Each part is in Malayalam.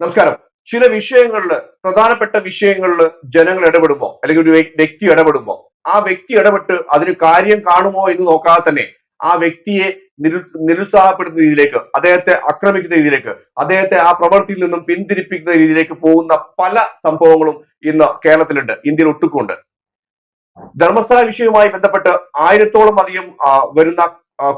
നമസ്കാരം. ചില വിഷയങ്ങളിൽ പ്രധാനപ്പെട്ട വിഷയങ്ങളിൽ ജനങ്ങൾ ഇടപെടുമ്പോൾ അല്ലെങ്കിൽ ഒരു വ്യക്തി ഇടപെടുമ്പോൾ ആ വ്യക്തി ഇടപെട്ട് അതിന് കാര്യം കാണുമോ എന്ന് നോക്കാതെ തന്നെ ആ വ്യക്തിയെ നിരു നിരുത്സാഹപ്പെടുത്തുന്ന രീതിയിലേക്ക് അദ്ദേഹത്തെ ആക്രമിക്കുന്ന രീതിയിലേക്ക് അദ്ദേഹത്തെ ആ പ്രവൃത്തിയിൽ നിന്നും പിന്തിരിപ്പിക്കുന്ന രീതിയിലേക്ക് പോകുന്ന പല സംഭവങ്ങളും ഇന്ന് കേരളത്തിലുണ്ട് ഇന്ത്യയിൽ ഒട്ടുക്കുണ്ട്. ധർമ്മസ്ഥല വിഷയവുമായി ബന്ധപ്പെട്ട് ആയിരത്തോളം അധികം വരുന്ന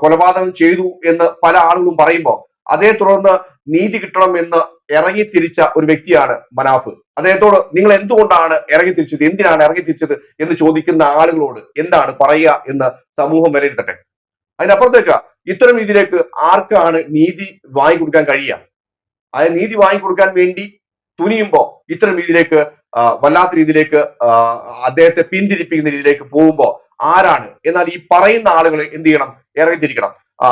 കൊലപാതകം ചെയ്തു എന്ന് പല ആളുകളും പറയുമ്പോൾ അതേ തുടർന്ന് നീതി കിട്ടണം എന്ന് ഇറങ്ങി തിരിച്ച ഒരു വ്യക്തിയാണ് മനാഫ്. അദ്ദേഹത്തോട് നിങ്ങൾ എന്തുകൊണ്ടാണ് ഇറങ്ങി തിരിച്ചത്? എന്തിനാണ് ഇറങ്ങി തിരിച്ചത് എന്ന് ചോദിക്കുന്ന ആളുകളോട് എന്താണ് പറയുക എന്ന് സമൂഹം വിലയിരുത്തട്ടെ. അതിനപ്പുറത്തേക്ക് ഇത്തരം രീതിയിലേക്ക് ആർക്കാണ് നീതി വാങ്ങി കൊടുക്കാൻ കഴിയുക? അതായത് നീതി വാങ്ങി കൊടുക്കാൻ വേണ്ടി തുനിയുമ്പോൾ ഇത്തരം രീതിയിലേക്ക് വല്ലാത്ത രീതിയിലേക്ക് അദ്ദേഹത്തെ പിന്തിരിപ്പിക്കുന്ന രീതിയിലേക്ക് പോകുമ്പോൾ ആരാണ്? എന്നാൽ ഈ പറയുന്ന ആളുകൾ എന്ത് ചെയ്യണം? ഇറങ്ങിത്തിരിക്കണം ആ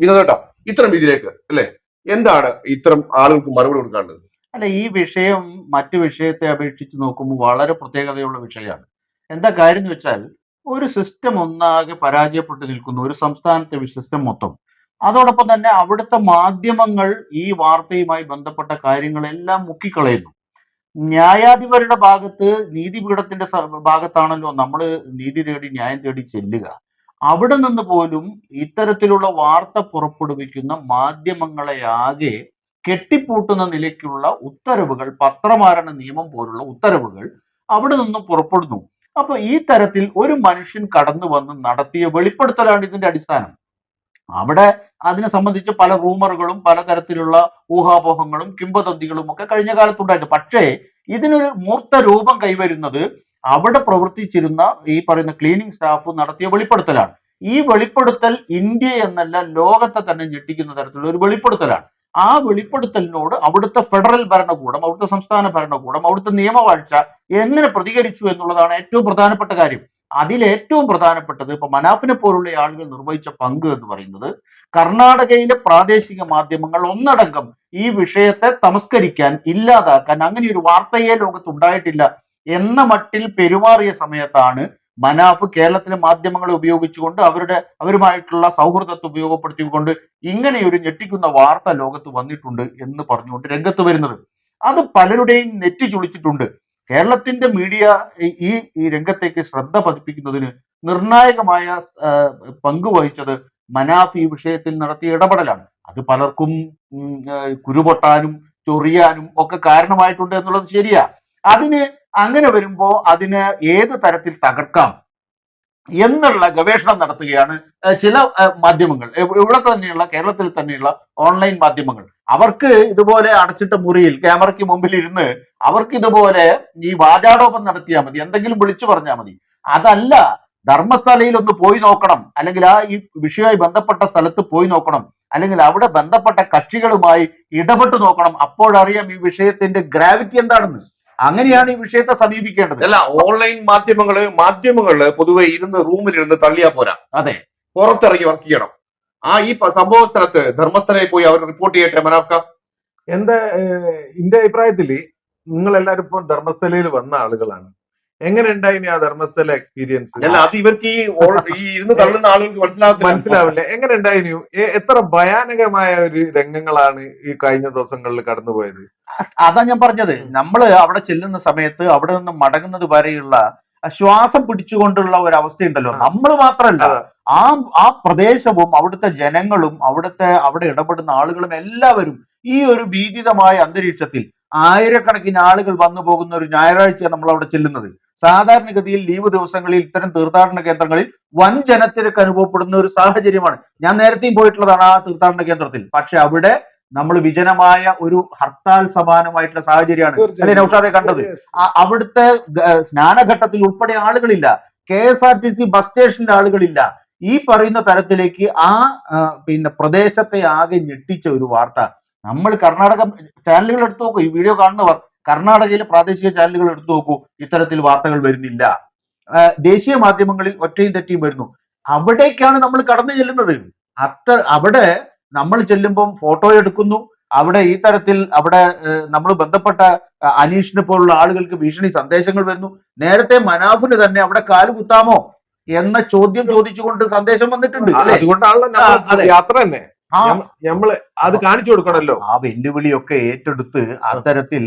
വിനോദ ഇത്തരം രീതിയിലേക്ക് അല്ലെ? എന്താണ് ഇത്തരം ആളുകൾക്ക് മറുപടി കൊടുക്കേണ്ടത് അല്ല ഈ വിഷയം മറ്റു വിഷയത്തെ അപേക്ഷിച്ച് നോക്കുമ്പോൾ വളരെ പ്രത്യേകതയുള്ള വിഷയമാണ്. എന്താ കാര്യം എന്ന് വെച്ചാൽ ഒരു സിസ്റ്റം ഒന്നാകെ പരാജയപ്പെട്ടു നിൽക്കുന്ന ഒരു സംസ്ഥാനത്തെ സിസ്റ്റം മൊത്തം. അതോടൊപ്പം തന്നെ അവിടുത്തെ മാധ്യമങ്ങൾ ഈ വാർത്തയുമായി ബന്ധപ്പെട്ട കാര്യങ്ങളെല്ലാം മുക്കിക്കളയുന്നു. ന്യായാധിപരുടെ ഭാഗത്ത് നീതിപീഠത്തിന്റെ ഭാഗത്താണല്ലോ നമ്മൾ നീതി തേടി ന്യായം തേടി ചെല്ലുക. അവിടെ നിന്ന് പോലും ഇത്തരത്തിലുള്ള വാർത്ത പുറപ്പെടുവിക്കുന്ന മാധ്യമങ്ങളെ ആകെ കെട്ടിപ്പൂട്ടുന്ന നിലയ്ക്കുള്ള ഉത്തരവുകൾ പത്രമാരണ നിയമം പോലുള്ള ഉത്തരവുകൾ അവിടെ നിന്നും പുറപ്പെടുന്നു. അപ്പൊ ഈ തരത്തിൽ ഒരു മനുഷ്യൻ കടന്നു വന്ന് നടത്തിയ വെളിപ്പെടുത്തലാണ് ഇതിന്റെ അടിസ്ഥാനം. അവിടെ അതിനെ സംബന്ധിച്ച് പല റൂമറുകളും പലതരത്തിലുള്ള ഊഹാപോഹങ്ങളും കിംബദന്തികളും ഒക്കെ കഴിഞ്ഞ കാലത്തുണ്ടായിട്ട് പക്ഷേ ഇതിനൊരു മൂർത്ത രൂപം കൈവരുന്നത് അവിടെ പ്രവർത്തിച്ചിരുന്ന ഈ പറയുന്ന ക്ലീനിങ് സ്റ്റാഫ് നടത്തിയ വെളിപ്പെടുത്തലാണ്. ഈ വെളിപ്പെടുത്തൽ ഇന്ത്യ എന്നല്ല ലോകത്തെ തന്നെ ഞെട്ടിക്കുന്ന തരത്തിലുള്ള ഒരു വെളിപ്പെടുത്തലാണ്. ആ വെളിപ്പെടുത്തലിനോട് അവിടുത്തെ ഫെഡറൽ ഭരണകൂടം അവിടുത്തെ സംസ്ഥാന ഭരണകൂടം അവിടുത്തെ നിയമവാഴ്ച എങ്ങനെ പ്രതികരിച്ചു എന്നുള്ളതാണ് ഏറ്റവും പ്രധാനപ്പെട്ട കാര്യം. അതിലേറ്റവും പ്രധാനപ്പെട്ടത് ഇപ്പൊ മനാഫിനെ പോലുള്ള ആളുകൾ നിർവഹിച്ച പങ്ക് എന്ന് പറയുന്നത് കർണാടകയിലെ പ്രാദേശിക മാധ്യമങ്ങൾ ഒന്നടങ്കം ഈ വിഷയത്തെ തമസ്കരിക്കാൻ ഇല്ലാതാക്കാൻ അങ്ങനെ ഒരു വാർത്തയെ ലോകത്ത് ഉണ്ടായിട്ടില്ല എന്ന മട്ടിൽ പെരുമാറിയ സമയത്താണ് മനാഫ് കേരളത്തിലെ മാധ്യമങ്ങളെ ഉപയോഗിച്ചുകൊണ്ട് അവരുടെ അവരുമായിട്ടുള്ള സൗഹൃദത്തെ ഉപയോഗപ്പെടുത്തിക്കൊണ്ട് ഇങ്ങനെയൊരു ഞെട്ടിക്കുന്ന വാർത്ത ലോകത്ത് വന്നിട്ടുണ്ട് എന്ന് പറഞ്ഞുകൊണ്ട് രംഗത്ത് വരുന്നത്. അത് പലരുടെയും നെറ്റി ചുളിച്ചിട്ടുണ്ട്. കേരളത്തിന്റെ മീഡിയ ഈ- ഈ രംഗത്തേക്ക് ശ്രദ്ധ പതിപ്പിക്കുന്നതിന് നിർണായകമായ പങ്ക് വഹിച്ചത് മനാഫ് ഈ വിഷയത്തിൽ നടത്തിയ ഇടപെടലാണ്. അത് പലർക്കും കുരുപൊട്ടാനും ചൊറിയാനും ഒക്കെ കാരണമായിട്ടുണ്ട് എന്നുള്ളത് ശരിയാ. അതിന് അങ്ങനെ വരുമ്പോൾ അതിന് ഏത് തരത്തിൽ തകർക്കാം എന്നുള്ള ഗവേഷണം നടത്തുകയാണ് ചില മാധ്യമങ്ങൾ. ഇവ- ഇവിടെ തന്നെയുള്ള കേരളത്തിൽ തന്നെയുള്ള ഓൺലൈൻ മാധ്യമങ്ങൾ. അവർക്ക് ഇതുപോലെ അടച്ചിട്ട മുറിയിൽ ക്യാമറയ്ക്ക് മുമ്പിൽ ഇരുന്ന് അവർക്ക് ഇതുപോലെ ഈ വാചാടോപം നടത്തിയാൽ മതി എന്തെങ്കിലും വിളിച്ചു പറഞ്ഞാൽ മതി. അതല്ല ധർമ്മസ്ഥലയിൽ ഒന്ന് പോയി നോക്കണം. അല്ലെങ്കിൽ ആ ഈ വിഷയവുമായി ബന്ധപ്പെട്ട സ്ഥലത്ത് പോയി നോക്കണം. അല്ലെങ്കിൽ അവിടെ ബന്ധപ്പെട്ട കക്ഷികളുമായി ഇടപെട്ട് നോക്കണം. അപ്പോഴറിയാം ഈ വിഷയത്തിന്റെ ഗ്രാവിറ്റി എന്താണെന്ന്. അങ്ങനെയാണ് ഈ വിഷയത്തെ സമീപിക്കേണ്ടത്. അല്ല ഓൺലൈൻ മാധ്യമങ്ങൾ മാധ്യമങ്ങൾ പൊതുവെ ഇരുന്ന് റൂമിലിരുന്ന് തള്ളിയാ പോരാ. അതെ. പുറത്തിറങ്ങി വർക്ക് ചെയ്യണം. ആ ഈ സംഭവ സ്ഥലത്ത് ധർമ്മസ്ഥലയിൽ പോയി അവർ റിപ്പോർട്ട് ചെയ്യട്ടെ മനാഫ്ക? എന്റെ എന്റെ അഭിപ്രായത്തിൽ നിങ്ങൾ എല്ലാവരും ഇപ്പൊ ധർമ്മസ്ഥലയിൽ വന്ന ആളുകളാണ്. എങ്ങനെ ഉണ്ടായിനി ആ ധർമ്മസ്ഥല എക്സ്പീരിയൻസ് അല്ല അത് ഇവർക്ക് ഈ ഈ ഇരുന്ന് തള്ളുന്ന ആളുകൾക്ക് മനസ്സിലാവില്ല. മനസ്സിലാവില്ല എങ്ങനെ ഉണ്ടായിനി എത്ര ഭയാനകമായ ഒരു രംഗങ്ങളാണ് ഈ കഴിഞ്ഞ ദിവസങ്ങളിൽ കടന്നുപോയത്? അതാ ഞാൻ പറഞ്ഞത്. നമ്മൾ അവിടെ ചെല്ലുന്ന സമയത്ത് അവിടെ നിന്ന് മടങ്ങുന്നത് വരെയുള്ള ശ്വാസം പിടിച്ചുകൊണ്ടുള്ള ഒരു അവസ്ഥയുണ്ടല്ലോ. നമ്മൾ മാത്രമല്ല ആ ആ പ്രദേശവും അവിടുത്തെ ജനങ്ങളും അവിടുത്തെ അവിടെ ഇടപെടുന്ന ആളുകളും എല്ലാവരും ഈ ഒരു ഭീതിതമായ അന്തരീക്ഷത്തിൽ ആയിരക്കണക്കിന് ആളുകൾ വന്നു പോകുന്ന ഒരു ഞായറാഴ്ചയാണ് നമ്മൾ അവിടെ ചെല്ലുന്നത്. സാധാരണഗതിയിൽ ലീവ് ദിവസങ്ങളിൽ ഇത്തരം തീർത്ഥാടന കേന്ദ്രങ്ങളിൽ വൻ ജനത്തിരക്ക് അനുഭവപ്പെടുന്ന ഒരു സാഹചര്യമാണ്. ഞാൻ നേരത്തെയും പോയിട്ടുള്ളതാണ് ആ തീർത്ഥാടന കേന്ദ്രത്തിൽ. പക്ഷെ അവിടെ നമ്മൾ വിജനമായ ഒരു ഹർത്താൽ സമാനമായിട്ടുള്ള സാഹചര്യമാണ്. അല്ലെ നൌഷാദെ കണ്ടത്? അവിടുത്തെ സ്നാനഘട്ടത്തിൽ ഉൾപ്പെടെ ആളുകളില്ല. K S R T C bus സ്റ്റേഷനിലെ ആളുകളില്ല. ഈ പറയുന്ന തരത്തിലേക്ക് ആ, പിന്നെ പ്രദേശത്തെ ആകെ ഞെട്ടിച്ച ഒരു വാർത്ത. നമ്മൾ കർണാടക ചാനലുകൾ എടുത്തു നോക്കും. ഈ വീഡിയോ കാണുന്നവർ കർണാടകയിലെ പ്രാദേശിക ചാനലുകൾ എടുത്തു നോക്കൂ ഇത്തരത്തിൽ വാർത്തകൾ വരുന്നില്ല. ദേശീയ മാധ്യമങ്ങളിൽ ഒറ്റയും തെറ്റിയും വരുന്നു. അവിടേക്കാണ് നമ്മൾ കടന്നു ചെല്ലുന്നത്. അത്ര അവിടെ നമ്മൾ ചെല്ലുമ്പം ഫോട്ടോ എടുക്കുന്നു. അവിടെ ഈ തരത്തിൽ അവിടെ നമ്മൾ ബന്ധപ്പെട്ട അനീഷിനെ പോലുള്ള ആളുകൾക്ക് ഭീഷണി സന്ദേശങ്ങൾ വരുന്നു. നേരത്തെ മനാഫിന് തന്നെ അവിടെ കാൽ കുത്താമോ എന്ന ചോദ്യം ചോദിച്ചുകൊണ്ട് സന്ദേശം വന്നിട്ടുണ്ട് അതുകൊണ്ടാണല്ലോ യാത്ര തന്നെ. നമ്മൾ അത് കാണിച്ചു കൊടുക്കണല്ലോ. ആ വെല്ലുവിളിയൊക്കെ ഏറ്റെടുത്ത് അത്തരത്തിൽ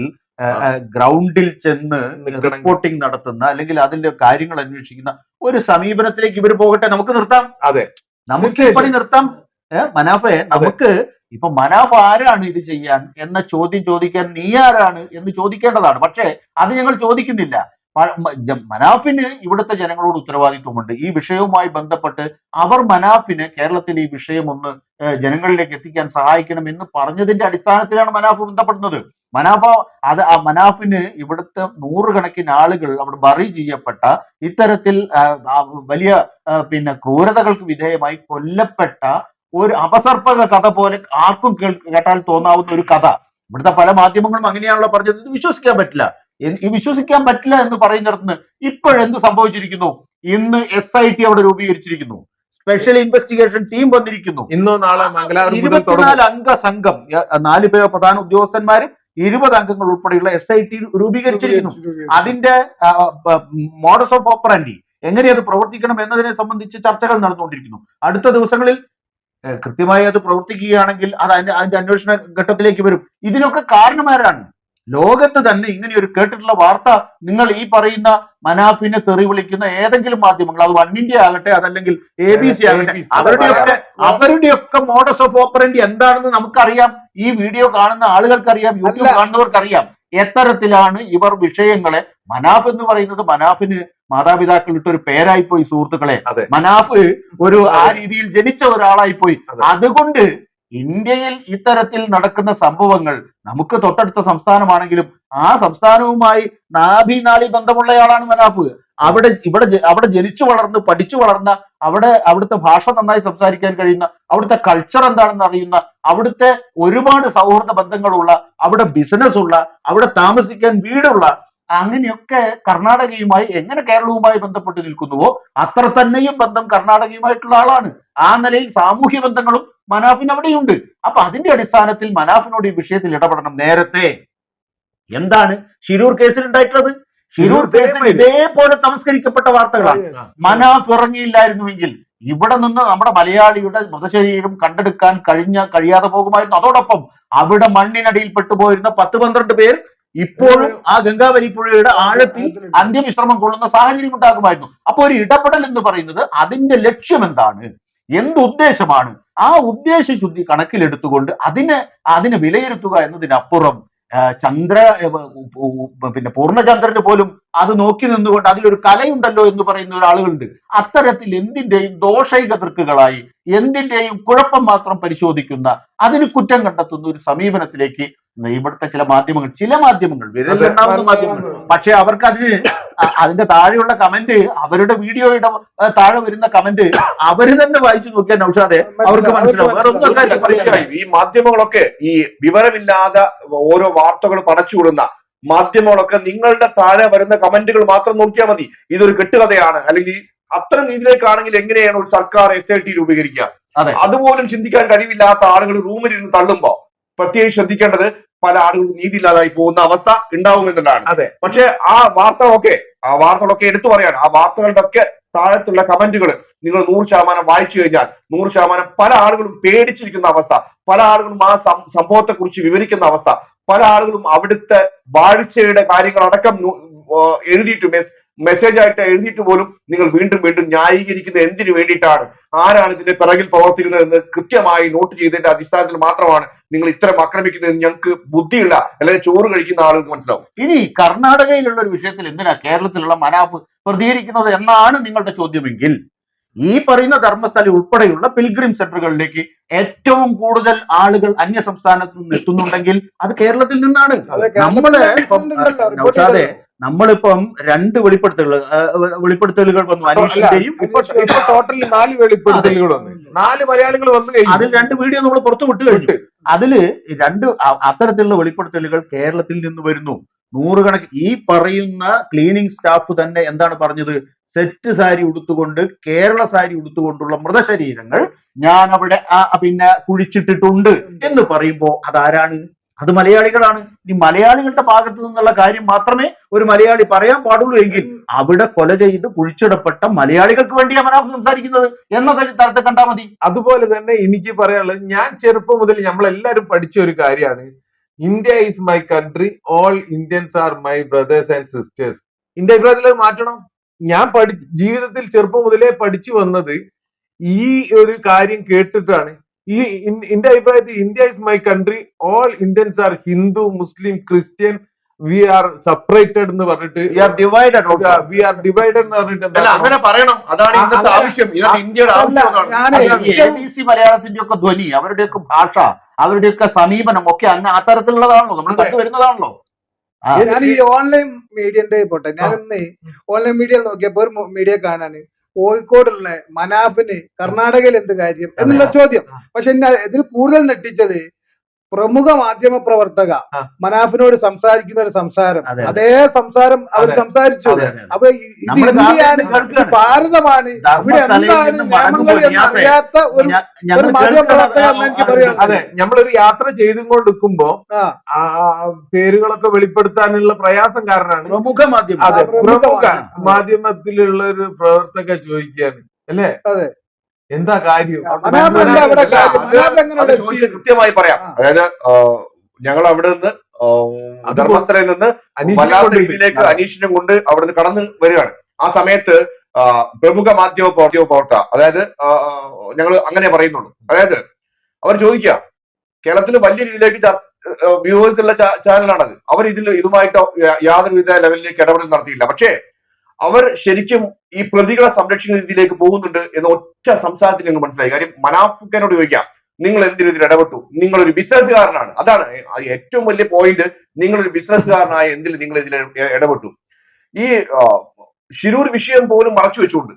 ഗ്രൗണ്ടിൽ ചെന്ന് റിപ്പോർട്ടിംഗ് നടത്തുന്ന അല്ലെങ്കിൽ അതിന്റെ കാര്യങ്ങൾ അന്വേഷിക്കുന്ന ഒരു സമീപനത്തിലേക്ക് ഇവർ പോകട്ടെ നമുക്ക് നിർത്താം. അതെ. നമുക്ക് പണി നിർത്താം. മനാഫെ നമുക്ക് ഇപ്പൊ മനാഫ് ആരാണ് ഇത് ചെയ്യാൻ എന്ന ചോദ്യം ചോദിക്കാൻ നീ ആരാണ് എന്ന് ചോദിക്കേണ്ടതാണ്. പക്ഷേ അത് ഞങ്ങൾ ചോദിക്കുന്നില്ല. മനാഫിന് ഇവിടുത്തെ ജനങ്ങളോട് ഉത്തരവാദിത്വമുണ്ട്. ഈ വിഷയവുമായി ബന്ധപ്പെട്ട് അവർ മനാഫിന് കേരളത്തിൽ ഈ വിഷയം ഒന്ന് ജനങ്ങളിലേക്ക് എത്തിക്കാൻ സഹായിക്കണം എന്ന് പറഞ്ഞതിന്റെ അടിസ്ഥാനത്തിലാണ് മനാഫ് ബന്ധപ്പെടുന്നത്. മനാഫ അത് ആ മനാഫിന് ഇവിടുത്തെ നൂറുകണക്കിന് ആളുകൾ അവിടെ ബറി ചെയ്യപ്പെട്ട ഇത്തരത്തിൽ വലിയ പിന്നെ ക്രൂരതകൾക്ക് വിധേയമായി കൊല്ലപ്പെട്ട ഒരു അപസർപ്പക കഥ പോലെ ആർക്കും കേട്ടാൽ തോന്നാവുന്ന ഒരു കഥ. ഇവിടുത്തെ പല മാധ്യമങ്ങളും അങ്ങനെയാണല്ലോ പറഞ്ഞത്. വിശ്വസിക്കാൻ പറ്റില്ല. വിശ്വസിക്കാൻ പറ്റില്ല എന്ന് പറയുന്നിടത്തുനിന്ന് ഇപ്പോഴെന്ത് സംഭവിച്ചിരിക്കുന്നു? ഇന്ന് എസ് ഐ ടി അവിടെ രൂപീകരിച്ചിരിക്കുന്നു. സ്പെഷ്യൽ ഇൻവെസ്റ്റിഗേഷൻ ടീം വന്നിരിക്കുന്നു. ഇന്നോ നാളെ ഇരുപത്തിനാല് അംഗ സംഘം നാല് പേർ പ്രധാന ഉദ്യോഗസ്ഥന്മാരും ഇരുപത് അംഗങ്ങൾ ഉൾപ്പെടെയുള്ള എസ് ഐ ടി രൂപീകരിച്ചിരിക്കുന്നു. അതിന്റെ മോഡസ് ഓഫ് ഓപ്പറാൻഡി എങ്ങനെ അത് പ്രവർത്തിക്കണം എന്നതിനെ സംബന്ധിച്ച് ചർച്ചകൾ നടന്നുകൊണ്ടിരിക്കുന്നു. അടുത്ത ദിവസങ്ങളിൽ കൃത്യമായി അത് പ്രവർത്തിക്കുകയാണെങ്കിൽ അത് അതിന്റെ അതിന്റെ അന്വേഷണ ഘട്ടത്തിലേക്ക് വരും. ഇതിനൊക്കെ കാരണമാരാണ്? ലോകത്ത് തന്നെ ഇങ്ങനെ ഒരു കേട്ടിട്ടുള്ള വാർത്ത നിങ്ങൾ ഈ പറയുന്ന മനാഫിനെ തെറി വിളിക്കുന്ന ഏതെങ്കിലും മാധ്യമങ്ങൾ അത് വൺ ഇന്ത്യ ആകട്ടെ അതല്ലെങ്കിൽ എ ബി സി ആകട്ടെ അവരുടെയൊക്കെ അവരുടെയൊക്കെ മോഡസ് ഓഫ് ഓപ്പറേറ്റ് എന്താണെന്ന് നമുക്കറിയാം. ഈ വീഡിയോ കാണുന്ന ആളുകൾക്കറിയാം യൂട്യൂബ് കാണുന്നവർക്കറിയാം. എത്തരത്തിലാണ് ഇവർ വിഷയങ്ങളെ മനാഫ് എന്ന് പറയുന്നത് മനാഫിന് മാതാപിതാക്കൾ ഇട്ട ഒരു പേരായി പോയി സുഹൃത്തുക്കളെ. മനാഫ് ഒരു ആ രീതിയിൽ ജനിച്ച ഒരാളായി പോയി അതുകൊണ്ട് ഇന്ത്യയിൽ ഇത്തരത്തിൽ നടക്കുന്ന സംഭവങ്ങൾ നമുക്ക് തൊട്ടടുത്ത സംസ്ഥാനമാണെങ്കിലും ആ സംസ്ഥാനവുമായി നാഭി നാളി ബന്ധമുള്ളയാളാണ് മനാഫ്. അവിടെ ഇവിടെ അവിടെ ജനിച്ചു വളർന്ന് പഠിച്ചു വളർന്ന അവിടെ അവിടുത്തെ ഭാഷ നന്നായി സംസാരിക്കാൻ കഴിയുന്ന അവിടുത്തെ കൾച്ചർ എന്താണെന്ന് അറിയുന്ന അവിടുത്തെ ഒരുപാട് സൗഹൃദ ബന്ധങ്ങളുള്ള അവിടെ ബിസിനസ് ഉള്ള അവിടെ താമസിക്കാൻ വീടുള്ള അങ്ങനെയൊക്കെ കർണാടകയുമായി എങ്ങനെ കേരളവുമായി ബന്ധപ്പെട്ട് നിൽക്കുന്നുവോ അത്ര തന്നെയും ബന്ധം കർണാടകയുമായിട്ടുള്ള ആളാണ്. ആ നിലയിൽ സാമൂഹ്യ ബന്ധങ്ങളും മനാഫിന് അവിടെയുണ്ട്. അപ്പൊ അതിന്റെ അടിസ്ഥാനത്തിൽ മനാഫിനോട് ഈ വിഷയത്തിൽ ഇടപെടണം നേരത്തെ. എന്താണ് ഷിരൂർ കേസിൽ ഉണ്ടായിട്ടുള്ളത്? ഷിരൂർ കേസിൽ ഇതേപോലെ തമസ്കരിക്കപ്പെട്ട വാർത്തകളാണ്. മനാഫ് ഉറങ്ങിയില്ലായിരുന്നുവെങ്കിൽ ഇവിടെ നിന്ന് നമ്മുടെ മലയാളിയുടെ മൃതശരീരം കണ്ടെടുക്കാൻ കഴിഞ്ഞ കഴിയാതെ പോകുമായിരുന്നു. അതോടൊപ്പം അവിടെ മണ്ണിനടിയിൽ പെട്ടുപോയിരുന്ന പത്ത് പന്ത്രണ്ട് പേർ ഇപ്പോഴും ആ ഗംഗാവലി പുഴയുടെ ആഴത്തിൽ അന്ത്യവിശ്രമം കൊള്ളുന്ന സാഹചര്യം ഉണ്ടാകുമായിരുന്നു. അപ്പൊ ഒരു ഇടപെടൽ എന്ന് പറയുന്നത് അതിന്റെ ലക്ഷ്യം എന്താണ്? എന്ത് ഉദ്ദേശമാണ്? ആ ഉദ്ദേശശുദ്ധി കണക്കിലെടുത്തുകൊണ്ട് അതിനെ അതിനെ വിലയിരുത്തുക എന്നതിനപ്പുറം ചന്ദ്ര പിന്നെ പൂർണചന്ദ്രന് പോലും അത് നോക്കി നിന്നുകൊണ്ട് അതിലൊരു കലയുണ്ടല്ലോ എന്ന് പറയുന്ന ഒരാളുകളുണ്ട്. അത്തരത്തിൽ എന്തിന്റെയും ദോഷൈക ദൃക്കുകളായി എന്തിന്റെയും കുഴപ്പം മാത്രം പരിശോധിക്കുന്ന അതിന് കുറ്റം കണ്ടെത്തുന്ന ഒരു സമീപനത്തിലേക്ക് ഇവിടുത്തെ ചില മാധ്യമങ്ങൾ ചില മാധ്യമങ്ങൾ മാധ്യമങ്ങൾ പക്ഷെ അവർക്ക് അതിന് അതിന്റെ താഴെയുള്ള കമന്റ് അവരുടെ വീഡിയോയുടെ താഴെ വരുന്ന കമന്റ് അവർ തന്നെ വായിച്ചു നോക്കിയാൽ നൗഷാദെ അവർക്ക് മനസ്സിലാവും. ഈ മാധ്യമങ്ങളൊക്കെ ഈ വിവരമില്ലാതെ ഓരോ വാർത്തകൾ പടച്ചുവിടുന്ന മാധ്യമങ്ങളൊക്കെ നിങ്ങളുടെ താഴെ വരുന്ന കമന്റുകൾ മാത്രം നോക്കിയാൽ മതി. ഇതൊരു കെട്ടുകഥയാണ്. അല്ലെങ്കിൽ അത്തരം രീതിയിലേക്കാണെങ്കിൽ എങ്ങനെയാണ് ഒരു സർക്കാർ എസ് ഐ ടി രൂപീകരിക്കുക? അതെ. അതുപോലും ചിന്തിക്കാൻ കഴിവില്ലാത്ത ആളുകൾ റൂമിൽ ഇരുന്ന് തള്ളുമ്പോ പ്രത്യേകം ശ്രദ്ധിക്കേണ്ടത് പല ആളുകൾക്കും നീതിയില്ലാതായി പോകുന്ന അവസ്ഥ ഉണ്ടാവുമെന്നുള്ളതാണ് അതെ. പക്ഷെ ആ വാർത്തകളൊക്കെ ആ വാർത്തകളൊക്കെ എടുത്തു പറയാണ് ആ വാർത്തകളുടെ ഒക്കെ താഴത്തുള്ള കമന്റുകൾ നിങ്ങൾ നൂറ് ശതമാനം വായിച്ചു കഴിഞ്ഞാൽ നൂറ് ശതമാനം പല ആളുകളും പേടിച്ചിരിക്കുന്ന അവസ്ഥ പല ആളുകളും ആ സംഭവത്തെ കുറിച്ച് വിവരിക്കുന്ന അവസ്ഥ പല ആളുകളും അവിടുത്തെ വാഴ്ചയുടെ കാര്യങ്ങൾ അടക്കം എഴുതിയിട്ട് മെസ്സേജ് ആയിട്ട് എഴുതിയിട്ട് പോലും നിങ്ങൾ വീണ്ടും വീണ്ടും ന്യായീകരിക്കുന്നത് എന്തിനു വേണ്ടിയിട്ടാണ്? ആരാണ് ഇതിന്റെ പിറകിൽ പ്രവർത്തിക്കുന്നത് എന്ന് കൃത്യമായി നോട്ട് ചെയ്തതിന്റെ അടിസ്ഥാനത്തിൽ മാത്രമാണ് നിങ്ങൾ ഇത്തരം ആക്രമിക്കുന്നത് ഞങ്ങൾക്ക് ബുദ്ധിയുള്ള അല്ലെങ്കിൽ ചോറ് കഴിക്കുന്ന ആളുകൾക്ക് മനസ്സിലാവും. ഇനി കർണാടകയിലുള്ള ഒരു വിഷയത്തിൽ എന്തിനാ കേരളത്തിലുള്ള മനാഫ് പ്രതികരിക്കുന്നത് എന്നാണ് നിങ്ങളുടെ ചോദ്യമെങ്കിൽ? ഈ പറയുന്ന ധർമ്മസ്ഥലി ഉൾപ്പെടെയുള്ള പിൽഗ്രിം സെന്ററുകളിലേക്ക് ഏറ്റവും കൂടുതൽ ആളുകൾ അന്യ സംസ്ഥാനത്ത് നിന്ന് എത്തുന്നുണ്ടെങ്കിൽ അത് കേരളത്തിൽ നിന്നാണ്. നമ്മൾ അതെ നൗഷാദെ നമ്മളിപ്പം രണ്ട് വെളിപ്പെടുത്തലുകൾ വെളിപ്പെടുത്തലുകൾ വന്നു അനീഷിന്റെയും ടോട്ടലി നാല് വെളിപ്പെടുത്തലുകൾ വന്നു. നാല് മലയാളികൾ വന്നു അതിൽ രണ്ട് വീഡിയോ നമ്മൾ പുറത്തു വിട്ടു കഴിഞ്ഞു. അതിൽ രണ്ട് അത്തരത്തിലുള്ള വെളിപ്പെടുത്തലുകൾ കേരളത്തിൽ നിന്ന് വരുന്നു. നൂറുകണക്കിന് ഈ പറയുന്ന ക്ലീനിങ് സ്റ്റാഫ് തന്നെ എന്താണ് പറഞ്ഞത്? സെറ്റ് സാരി ഉടുത്തുകൊണ്ട് കേരള സാരി ഉടുത്തുകൊണ്ടുള്ള മൃതശരീരങ്ങൾ ഞാൻ അവിടെ പിന്നെ കുഴിച്ചിട്ടിട്ടുണ്ട് എന്ന് പറയുമ്പോ അതാരാണ്? അത് മലയാളികളാണ്. ഈ മലയാളികളുടെ ഭാഗത്തു നിന്നുള്ള കാര്യം മാത്രമേ ഒരു മലയാളി പറയാൻ പാടുള്ളൂ എങ്കിൽ അവിടെ കൊല ചെയ്ത് കുഴിച്ചിടപ്പെട്ട മലയാളികൾക്ക് വേണ്ടി അവനാ സംസാരിക്കുന്നത്. എന്ന തര- തരത്തെ കണ്ടാൽ മതി. അതുപോലെ തന്നെ എനിക്ക് പറയാനുള്ളത് ഞാൻ ചെറുപ്പം മുതൽ നമ്മളെല്ലാരും പഠിച്ച ഒരു കാര്യമാണ്. India is my country all Indians are my brothers and sisters India അഭിപ്രായത്തിൽ മാറ്റണം. ഞാൻ പഠി ജീവിതത്തിൽ ചെറുപ്പം മുതലേ പഠിച്ചു വന്നത് ഈ ഒരു കാര്യം കേട്ടിട്ടാണ്. ഈ എന്റെ അഭിപ്രായത്തിൽ India is my country all Indians are Hindu Muslim Christian we are separated എന്ന് പറഞ്ഞിട്ട് we are divided we are divided എന്ന് പറഞ്ഞിട്ട് അങ്ങനെ പറയണം. അതാണ് ഇന്നത്തെ ആവശ്യം. ഇന്ത്യയുടെ ആവശ്യം മലയാളത്തിന്റെ ഒക്കെ ധ്വനി അവരുടെയൊക്കെ ഭാഷ അവരുടെയൊക്കെ സമീപനം ഒക്കെ അന്ന് ആ തരത്തിലുള്ളതാണല്ലോ. നമ്മൾ കണ്ടു വരുന്നതാണല്ലോ ആ, ഞാൻ ഈ ഓൺലൈൻ മീഡിയന്റെ പോട്ടെ ഞാൻ ഇന്ന് ഓൺലൈൻ മീഡിയ നോക്കിയപ്പോ ഒരു മീഡിയ കാണാന്. കോഴിക്കോടുള്ള മനാഫിന് കർണാടകയിൽ എന്ത് കാര്യം എന്നുള്ള ചോദ്യം. പക്ഷെ എന്നെ ഇതിൽ കൂടുതൽ നെട്ടിച്ചത് പ്രമുഖ മാധ്യമ പ്രവർത്തക. മനാഫിനോട് സംസാരിക്കുന്ന ഒരു സംസാരം. അതേ സംസാരം അവർ. സംസാരിച്ചു. അപ്പൊ ഇന്ത്യയാണ് ഭാരതമാണ്. ഇവിടെ എന്താണ് നിയമങ്ങൾ അറിയാത്ത ഒരു മാധ്യമ എനിക്ക്. അതെ നമ്മളൊരു യാത്ര ചെയ്തും കൊണ്ടിരിക്കുമ്പോ പേരുകളൊക്കെ വെളിപ്പെടുത്താനുള്ള പ്രയാസം കാരണമാണ്. പ്രമുഖ മാധ്യമ. അതെ പ്രമുഖ മാധ്യമത്തിലുള്ള ഒരു പ്രവർത്തക ചോദിക്കുകയാണ്. അല്ലേ? അതെ. എന്താ കാര്യം? കൃത്യമായി പറയാം. അതായത് ഞങ്ങൾ അവിടെ നിന്ന് ധർമ്മസ്ഥലയിൽ നിന്ന് അനീഷിനെ വല്ലാത്ത അനീഷിനെ കൊണ്ട് അവിടുന്ന് കടന്നു വരികയാണ്. ആ സമയത്ത് പ്രമുഖ മാധ്യമ മാധ്യമ പ്രവർത്തക അതായത് ഞങ്ങൾ അങ്ങനെ പറയുന്നുള്ളൂ. അതായത് അവർ ചോദിക്കുക കേരളത്തിൽ വലിയ രീതിയിലേക്ക് വ്യൂവേഴ്സ് ഉള്ള ചാനലാണത്. അവർ ഇതിൽ ഇതുമായിട്ട് യാതൊരുവിധ യാതൊരു വിധ ലെവലിലേക്ക് ഇടപെടൽ നടത്തിയില്ല. പക്ഷേ അവർ ശരിക്കും ഈ പ്രതികളെ സംരക്ഷിക്കുന്ന രീതിയിലേക്ക് പോകുന്നുണ്ട് എന്ന് ഒറ്റ സംസാരത്തിൽ ഞങ്ങൾ മനസ്സിലായി. കാര്യം മനാഫുക്കനോട് ചോദിക്കാം നിങ്ങൾ എന്തിനു ഇതിൽ ഇടപെട്ടു? നിങ്ങളൊരു ബിസിനസ്സുകാരനാണ് അതാണ് ഏറ്റവും വലിയ പോയിന്റ് നിങ്ങളൊരു ബിസിനസ്സുകാരനായ എന്തിൽ നിങ്ങൾ ഇതിൽ ഇടപെട്ടു? ഈ ശിരൂർ വിഷയം പോലും മറച്ചു വെച്ചുകൊണ്ട്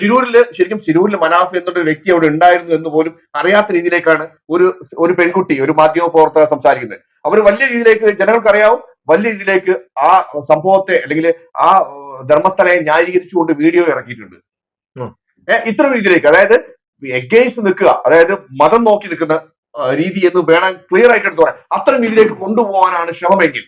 ശിരൂരിൽ ശരിക്കും ശിരൂരിൽ മനാഫ് എന്നൊരു വ്യക്തി അവിടെ ഉണ്ടായിരുന്നു എന്ന് പോലും അറിയാത്ത രീതിയിലേക്കാണ് ഒരു ഒരു പെൺകുട്ടി ഒരു മാധ്യമ പ്രവർത്തക സംസാരിക്കുന്നത്. അവർ വലിയ രീതിയിലേക്ക് ജനങ്ങൾക്കറിയാവും വലിയ രീതിയിലേക്ക് ആ സംഭവത്തെ അല്ലെങ്കിൽ ആ ധർമ്മസ്ഥലയെ ന്യായീകരിച്ചുകൊണ്ട് വീഡിയോ ഇറക്കിയിട്ടുണ്ട്. ഇത്തരം ഇത്ര രീതിയിലേക്ക് അതായത് എഗെയിൻസ്റ്റ് നിൽക്കുക അതായത് മതം നോക്കി നിൽക്കുന്ന രീതി എന്ന് വേണം ക്ലിയർ ആയിട്ട് എടുത്തു പറയാം അത്തരം രീതിയിലേക്ക് കൊണ്ടുപോകാനാണ് ശ്രമമെങ്കിൽ.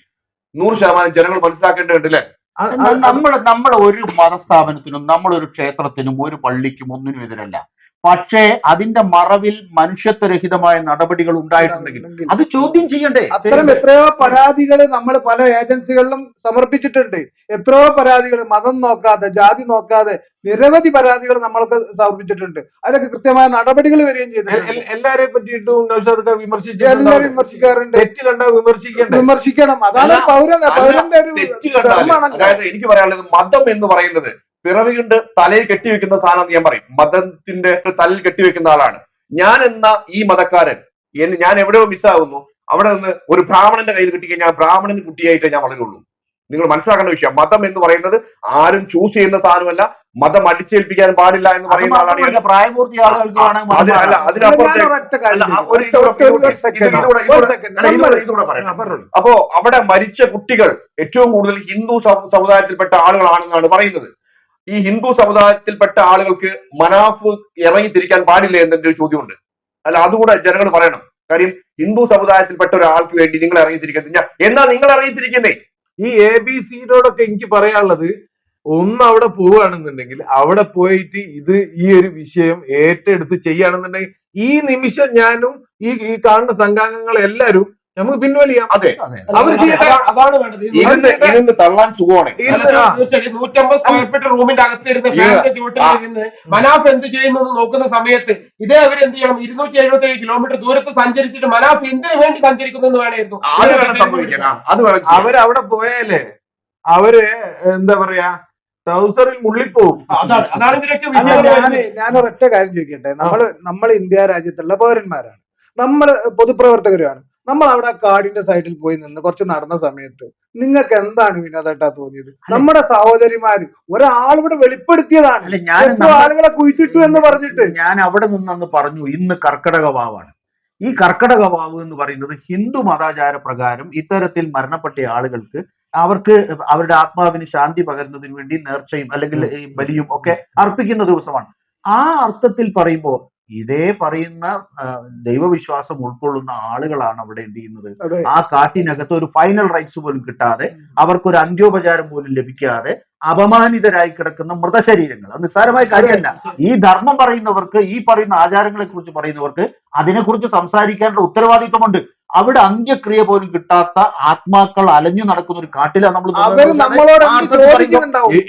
നൂറ് ശതമാനം ജനങ്ങൾ മനസ്സിലാക്കേണ്ടതുണ്ട് അല്ലേ അ- എന്നാൽ അ- നമ്മുടെ നമ്മുടെ ഒരു മതസ്ഥാപനത്തിനും നമ്മളൊരു ക്ഷേത്രത്തിനും ഒരു പള്ളിക്കും ഒന്നിനും എതിരല്ല. പക്ഷേ അതിന്റെ മറവിൽ മനുഷ്യത്വരഹിതമായ നടപടികൾ ഉണ്ടായിട്ടുണ്ടെങ്കിൽ അത് ചോദ്യം ചെയ്യണ്ടേ? അത്തരം എത്രയോ പരാതികൾ നമ്മൾ പല ഏജൻസികളിലും സമർപ്പിച്ചിട്ടുണ്ട്. എത്രയോ പരാതികൾ മതം നോക്കാതെ ജാതി നോക്കാതെ നിരവധി പരാതികൾ നമ്മൾക്ക് സമർപ്പിച്ചിട്ടുണ്ട്. അതിലൊക്കെ കൃത്യമായ നടപടികൾ വരികയും ചെയ്തു എല്ലാരെയും പറ്റിയിട്ടും എല്ലാവരും വിമർശിക്കാറുണ്ട്. കണ്ടാ വിമർശിക്കണം. അതാണ് പൗരൻ പൗരന്റെ ഒരു അതായത് എനിക്ക് പറയാനുള്ളത് മതം എന്ന് പറയുന്നത് പിറവി കൊണ്ട് തലയിൽ കെട്ടിവെക്കുന്ന സാധനം ഞാൻ പറയും. മതത്തിന്റെ തലയിൽ കെട്ടിവെക്കുന്ന ആളാണ്. ഞാൻ എന്ന ഈ മതക്കാരൻ ഞാൻ എവിടെയോ മിസ്സാകുന്നു അവിടെ നിന്ന് ഒരു ബ്രാഹ്മണന്റെ കയ്യിൽ കിട്ടിക്കഴിഞ്ഞാൽ ബ്രാഹ്മണൻ കുട്ടിയായിട്ട് ഞാൻ വളരുള്ളൂ. നിങ്ങൾ മനസ്സിലാക്കേണ്ട വിഷയം. മതം എന്ന് പറയുന്നത് ആരും ചൂസ് ചെയ്യുന്ന സാധനമല്ല. മതം അടിച്ചേൽപ്പിക്കാൻ പാടില്ല എന്ന് പറയുന്ന ആളാണ് ഞാൻ. പ്രായപൂർത്തി അതിനപ്പുറത്തെ ഞാൻ. അപ്പോ അവിടെ മരിച്ച കുട്ടികൾ ഏറ്റവും കൂടുതൽ ഹിന്ദു സമുദായത്തിൽപ്പെട്ട ആളുകളാണെന്നാണ് പറയുന്നത്. ഈ ഹിന്ദു സമുദായത്തിൽപ്പെട്ട ആളുകൾക്ക് മനാഫ് ഇറങ്ങി തിരിക്കാൻ പാടില്ല എന്നൊരു ചോദ്യമുണ്ട്. അല്ല അതുകൂടെ ജനങ്ങൾ പറയണം. കാര്യം ഹിന്ദു സമുദായത്തിൽപ്പെട്ട ഒരാൾക്ക് വേണ്ടി നിങ്ങൾ ഇറങ്ങി തിരിക്കത്തില്ല എന്നാ നിങ്ങൾ ഇറങ്ങിത്തിരിക്കുന്നേ ഈ എ ബി സിയോടൊക്കെ എനിക്ക് പറയാനുള്ളത് ഒന്ന് അവിടെ പോവുകയാണെന്നുണ്ടെങ്കിൽ അവിടെ പോയിട്ട് ഇത് ഈ ഒരു വിഷയം ഏറ്റെടുത്ത് ചെയ്യുകയാണെന്നുണ്ടെങ്കിൽ ഈ നിമിഷം ഞാനും ഈ ഈ കാണുന്ന സംഘാംഗങ്ങൾ എല്ലാവരും നമുക്ക് പിൻവലിയാം. അതെ. അവർ അതാണ് വേണ്ടത്. ഇരുന്ന് ഇരുന്ന് തള്ളാൻ സുഖമാണ്. നൂറ്റമ്പത് സ്ക്വയർ ഫീറ്റ് റൂമിന്റെ അകത്തിരുന്ന് ഫാനിന്റെ ചുവട്ടിലിരുന്ന് മനാഫ് എന്ത് ചെയ്യുന്നത് നോക്കുന്ന സമയത്ത് ഇതേ അവർ എന്ത് ചെയ്യണം? ഇരുന്നൂറ്റി എഴുപത്തി ഏഴ് കിലോമീറ്റർ ദൂരത്ത് സഞ്ചരിച്ചിട്ട് മനാഫ് എന്തിനു വേണ്ടി സഞ്ചരിക്കുന്നു എന്ന് വേണമായിരുന്നു അത് വേണം അത് വേണം. അവരവിടെ പോയാലേ അവർ എന്താ പറയാ ട്രൗസറിൽ മുള്ളിപ്പോവും. ഞാൻ ഞാനൊരൊറ്റ കാര്യം ചോദിക്കട്ടെ. നമ്മൾ നമ്മൾ ഇന്ത്യ രാജ്യത്തുള്ള പൗരന്മാരാണ്. നമ്മൾ പൊതുപ്രവർത്തകരാണ് നമ്മൾ അവിടെ കാടിന്റെ സൈഡിൽ പോയി നിന്ന് കുറച്ച് നടന്ന സമയത്ത് നിങ്ങൾക്ക് എന്താണ് വിനോദേട്ടാ തോന്നിയത്? നമ്മുടെ സഹോദരിമാര് ഒരാൾ ഇവിടെ വെളിപ്പെടുത്തിയതാണ്. ആളുകളെ കുഴിച്ചിട്ടു എന്ന് പറഞ്ഞിട്ട്. ഞാൻ അവിടെ നിന്ന് അന്ന് പറഞ്ഞു ഇന്ന് കർക്കടക വാവാണ്. ഈ കർക്കടക വാവ് എന്ന് പറയുന്നത് ഹിന്ദു മതാചാര പ്രകാരം ഇത്തരത്തിൽ മരണപ്പെട്ട ആളുകൾക്ക് അവർക്ക് അവരുടെ ആത്മാവിന് ശാന്തി പകരുന്നതിന് വേണ്ടി നേർച്ചയും അല്ലെങ്കിൽ ഈ ബലിയും ഒക്കെ അർപ്പിക്കുന്ന ദിവസമാണ്. ആ അർത്ഥത്തിൽ പറയുമ്പോൾ ഇതേ പറയുന്ന ദൈവവിശ്വാസം ഉൾക്കൊള്ളുന്ന ആളുകളാണ് അവിടെ എന്ത് ചെയ്യുന്നത്? ആ കാട്ടിനകത്ത് ഒരു ഫൈനൽ റൈറ്റ്സ് പോലും കിട്ടാതെ അവർക്കൊരു അന്ത്യോപചാരം പോലും ലഭിക്കാതെ അപമാനിതരായി കിടക്കുന്ന മൃതശരീരങ്ങൾ. അത് നിസ്സാരമായ കാര്യമല്ല. ഈ ധർമ്മം പറയുന്നവർക്ക് ഈ പറയുന്ന ആചാരങ്ങളെ കുറിച്ച് പറയുന്നവർക്ക് അതിനെക്കുറിച്ച് സംസാരിക്കാനുള്ള ഉത്തരവാദിത്വമുണ്ട്. അവിടെ അന്ത്യക്രിയ പോലും കിട്ടാത്ത ആത്മാക്കൾ അലഞ്ഞു നടക്കുന്ന ഒരു കാട്ടിലാണ് നമ്മൾ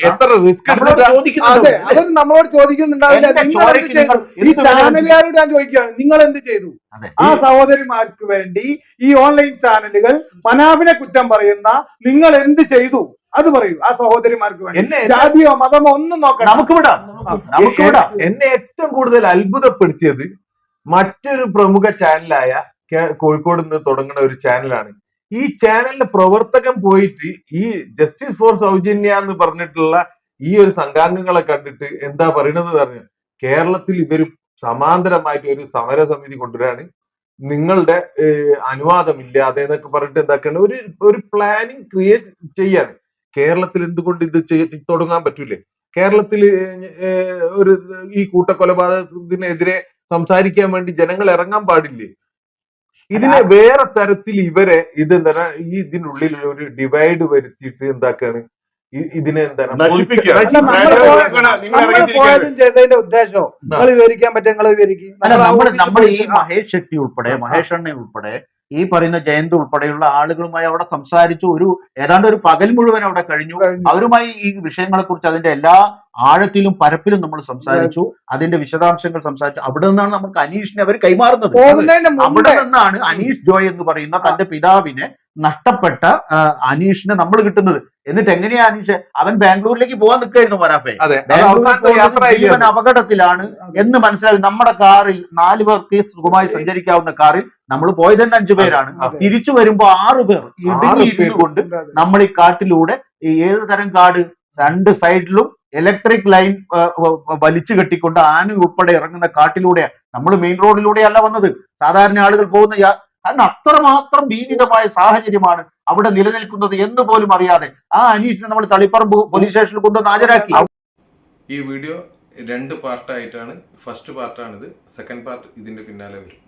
എത്ര റിസ്ക് നമ്മളോട് ചോദിക്കുന്നുണ്ടാവില്ല. നിങ്ങൾ എന്ത് ചെയ്തു? ഈ എന്ത് ഞാൻ ചോദിക്കുകയാണ്. നിങ്ങൾ എന്ത് ചെയ്തു ആ സഹോദരിമാർക്ക് വേണ്ടി ഈ ഓൺലൈൻ ചാനലുകൾ മനാവിനെ കുറ്റം പറയുന്ന നിങ്ങൾ എന്ത് ചെയ്തു? അത് പറയൂ. ആ സഹോദരിമാർക്ക് വേണ്ടി. എന്നെ ജാതിയോ മതമോ ഒന്നും നോക്കണം നമുക്ക് വിടാം. നമുക്ക് വിടാം. എന്നെ ഏറ്റവും കൂടുതൽ അത്ഭുതപ്പെടുത്തിയത് മറ്റൊരു പ്രമുഖ ചാനലായ കോഴിക്കോട് നിന്ന് തുടങ്ങുന്ന ഒരു ചാനലാണ് ഈ ചാനലിന്റെ പ്രവർത്തകൻ പോയിട്ട് ഈ ജസ്റ്റിസ് ഫോർ സൗജന്യ എന്ന് പറഞ്ഞിട്ടുള്ള ഈ ഒരു സംഘാംഗങ്ങളെ കണ്ടിട്ട് എന്താ പറയണത് പറഞ്ഞു കേരളത്തിൽ ഇവർ സമാന്തരമായിട്ട് ഒരു സമര സമിതി കൊണ്ടുവരാണ്. നിങ്ങളുടെ അനുവാദമില്ലാതെ എന്നൊക്കെ പറഞ്ഞിട്ട് എന്താക്കാണ്? ഒരു ഒരു പ്ലാനിങ് ക്രിയേറ്റ് ചെയ്യാണ്. കേരളത്തിൽ എന്തുകൊണ്ട് ഇത് തുടങ്ങാൻ പറ്റൂലേ? കേരളത്തിൽ ഒരു ഈ കൂട്ടക്കൊലപാതകത്തിനെതിരെ സംസാരിക്കാൻ വേണ്ടി ജനങ്ങൾ ഇറങ്ങാൻ പാടില്ലേ? ഇതിനെ വേറെ തരത്തിൽ ഇവരെ ഇത് എന്താ ഈ ഇതിനുള്ളിൽ ഒരു ഡിവൈഡ് വരുത്തിയിട്ട് എന്താക്കാണ്? ഇതിനെ ചെയ്തതിന്റെ നിങ്ങൾ വിവരിക്കാൻ പറ്റും നിങ്ങൾ വിവരിക്കും. ഓഫീസിൽ നമ്മൾ ഈ മഹേഷ് ഷെട്ടി ഉൾപ്പെടെ മഹേഷ് അണ്ണ ഉൾപ്പെടെ ഈ പറയുന്ന ജയന്ത് ഉൾപ്പെടെയുള്ള ആളുകളുമായി അവിടെ സംസാരിച്ചു. ഒരു ഏതാണ്ട് ഒരു പകൽ മുഴുവൻ അവിടെ കഴിഞ്ഞു. അവരുമായി ഈ വിഷയങ്ങളെ കുറിച്ച് അതിന്റെ എല്ലാ ആഴത്തിലും പരപ്പിലും നമ്മൾ സംസാരിച്ചു. അതിന്റെ വിശദാംശങ്ങൾ സംസാരിച്ചു. അവിടെ നിന്നാണ് നമുക്ക് അനീഷിനെ അവർ കൈമാറുന്നത്. അവിടെ നിന്നാണ് അനീഷ് ജോയ് എന്ന് പറയുന്ന തന്റെ പിതാവിനെ നഷ്ടപ്പെട്ട അനീഷിന് നമ്മൾ കിട്ടുന്നത്. എന്നിട്ട് എങ്ങനെയാ അനീഷ്? അവൻ ബാംഗ്ലൂരിലേക്ക് പോകാൻ നിൽക്കായിരുന്നു വരാഫെ ജീവൻ. അപകടത്തിലാണ് എന്ന് മനസ്സിലായി. നമ്മുടെ കാറിൽ നാല് പേർക്ക് സുഖമായി സഞ്ചരിക്കാവുന്ന കാറിൽ നമ്മൾ പോയത് തന്നെ അഞ്ചു പേരാണ്. തിരിച്ചു വരുമ്പോ ആറു പേർ കൊണ്ട്. നമ്മൾ ഈ കാട്ടിലൂടെ ഈ ഏത് തരം കാട് രണ്ട് സൈഡിലും ഇലക്ട്രിക് ലൈൻ വലിച്ചു കെട്ടിക്കൊണ്ട് ആന ഉൾപ്പെടെ ഇറങ്ങുന്ന കാട്ടിലൂടെ നമ്മൾ മെയിൻ റോഡിലൂടെയല്ല വന്നത്. സാധാരണ ആളുകൾ പോകുന്ന കാരണം അത്രമാത്രം ഭീതിതമായ സാഹചര്യമാണ് അവിടെ നിലനിൽക്കുന്നത് എന്ന് പോലും അറിയാതെ. ആ അനീഷിനെ നമ്മൾ തളിപ്പറമ്പ് പോലീസ് സ്റ്റേഷനിൽ കൊണ്ടുവന്ന് ഹാജരാക്കി. ഈ വീഡിയോ രണ്ട് പാർട്ടായിട്ടാണ് ഫസ്റ്റ് പാർട്ടാണിത് സെക്കൻഡ് പാർട്ട് ഇതിന്റെ പിന്നാലെ വരും.